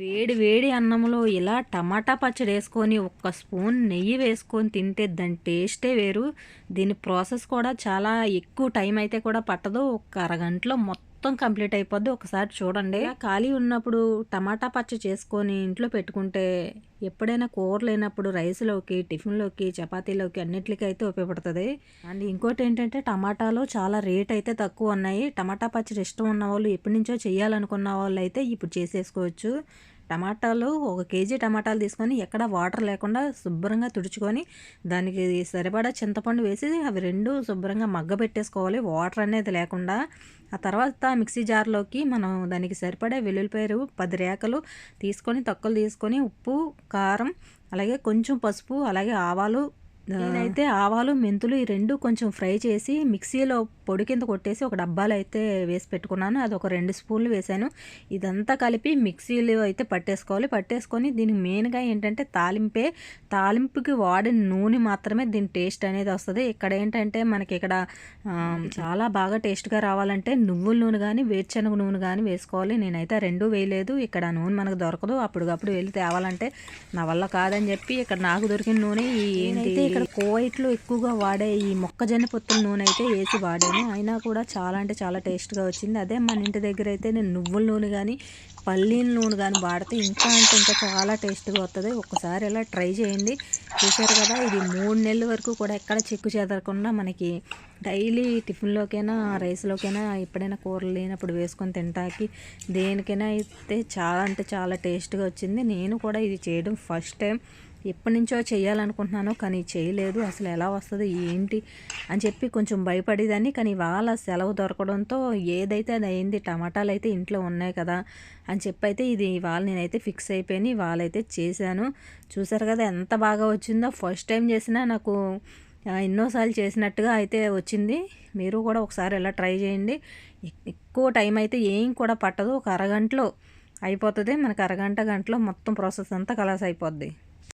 వేడి వేడి అన్నంలో ఇలా టమాటా పచ్చడి వేసుకొని ఒక్క స్పూన్ నెయ్యి వేసుకొని తింటే దాని టేస్టే వేరు. దీని ప్రాసెస్ కూడా చాలా ఎక్కువ టైం అయితే కూడా పట్టదు. ఒక అరగంటలో మొత్తం మొత్తం కంప్లీట్ అయిపోద్ది. ఒకసారి చూడండి. ఖాళీ ఉన్నప్పుడు టమాటా పచ్చ చేసుకొని ఇంట్లో పెట్టుకుంటే ఎప్పుడైనా కూర లేనప్పుడు రైస్లోకి టిఫిన్లోకి చపాతీలోకి అన్నిటికైతే ఉపయోగపడుతుంది. అండ్ ఇంకోటి ఏంటంటే టమాటాలో చాలా రేట్ అయితే తక్కువ ఉన్నాయి. టమాటా పచ్చడి ఇష్టం ఉన్న వాళ్ళు ఎప్పటి నుంచో చేయాలనుకున్న వాళ్ళు అయితే ఇప్పుడు చేసేసుకోవచ్చు. టమాటాలు ఒక కేజీ టమాటాలు తీసుకొని ఎక్కడ వాటర్ లేకుండా శుభ్రంగా తుడుచుకొని దానికి సరిపడా చింతపండు వేసి అవి రెండు శుభ్రంగా మగ్గ పెట్టేసుకోవాలి. వాటర్ అనేది లేకుండా. ఆ తర్వాత మిక్సీ జార్లోకి మనం దానికి సరిపడే వెల్లుల్లిపాయలు పది రేకలు తీసుకొని తొక్కలు తీసుకొని ఉప్పు కారం అలాగే కొంచెం పసుపు అలాగే ఆవాలు నేనైతే ఆవాలు మెంతులు ఈ రెండు కొంచెం ఫ్రై చేసి మిక్సీలో పొడి కింద కొట్టేసి ఒక డబ్బాలో అయితే వేసి పెట్టుకున్నాను. అది ఒక రెండు స్పూన్లు వేసాను. ఇదంతా కలిపి మిక్సీలో అయితే పట్టేసుకోవాలి. పట్టేసుకొని దీనికి మెయిన్గా ఏంటంటే తాలింపే. తాలింపుకి వాడిన నూనె మాత్రమే దీని టేస్ట్ అనేది వస్తుంది. ఇక్కడ ఏంటంటే మనకి ఇక్కడ చాలా బాగా టేస్ట్గా రావాలంటే నువ్వుల నూనె కానీ వేరుశనగ నూనె కానీ వేసుకోవాలి. నేనైతే రెండు వేయలేదు. ఇక్కడ నూనె మనకు దొరకదు. అప్పటికప్పుడు వెళ్ళి తేవాలంటే నా వల్ల కాదని చెప్పి ఇక్కడ నాకు దొరికిన నూనె ఏంటి ఇక్కడ కోవైట్లో ఎక్కువగా వాడే ఈ మొక్కజొన్న పొత్తుల నూనె అయితే వేసి వాడాను. అయినా కూడా చాలా అంటే చాలా టేస్ట్గా వచ్చింది. అదే మన ఇంటి దగ్గర అయితే నేను నువ్వుల నూనె కానీ పల్లీల నూనె కానీ వాడితే ఇంకా అంటే ఇంకా చాలా టేస్ట్గా వస్తుంది ఒక్కసారి ఇలా ట్రై చేయండి. చూశారు కదా ఇది మూడు నెలల వరకు కూడా ఎక్కడ చెక్కు చెదరకుండా మనకి డైలీ టిఫిన్లోకైనా రైస్లోకైనా ఎప్పుడైనా కూరలు లేనప్పుడు వేసుకొని తినటానికి దేనికైనా అయితే చాలా అంటే చాలా టేస్ట్గా వచ్చింది. నేను కూడా ఇది చేయడం ఫస్ట్ టైం. ఎప్పటి నుంచో చేయాలనుకుంటున్నాను కానీ చేయలేదు. అసలు ఎలా వస్తుంది ఏంటి అని చెప్పి కొంచెం భయపడేదాన్ని. కానీ వాళ్ళ సెలవు దొరకడంతో ఏదైతే అది అయింది టమాటాలు అయితే ఇంట్లో ఉన్నాయి కదా అని చెప్పి అయితే ఇది ఇవాళ నేనైతే ఫిక్స్ అయిపోయి అయితే చేశాను. చూసారు కదా ఎంత బాగా వచ్చిందో. ఫస్ట్ టైం చేసినా నాకు ఎన్నోసార్లు చేసినట్టుగా అయితే వచ్చింది. మీరు కూడా ఒకసారి ఇలా ట్రై చేయండి. ఎక్కువ టైం అయితే ఏం కూడా పట్టదు. ఒక అరగంటలో అయిపోతుంది. మనకు అరగంట గంటలో మొత్తం ప్రాసెస్ అంతా కలాస్ అయిపోద్ది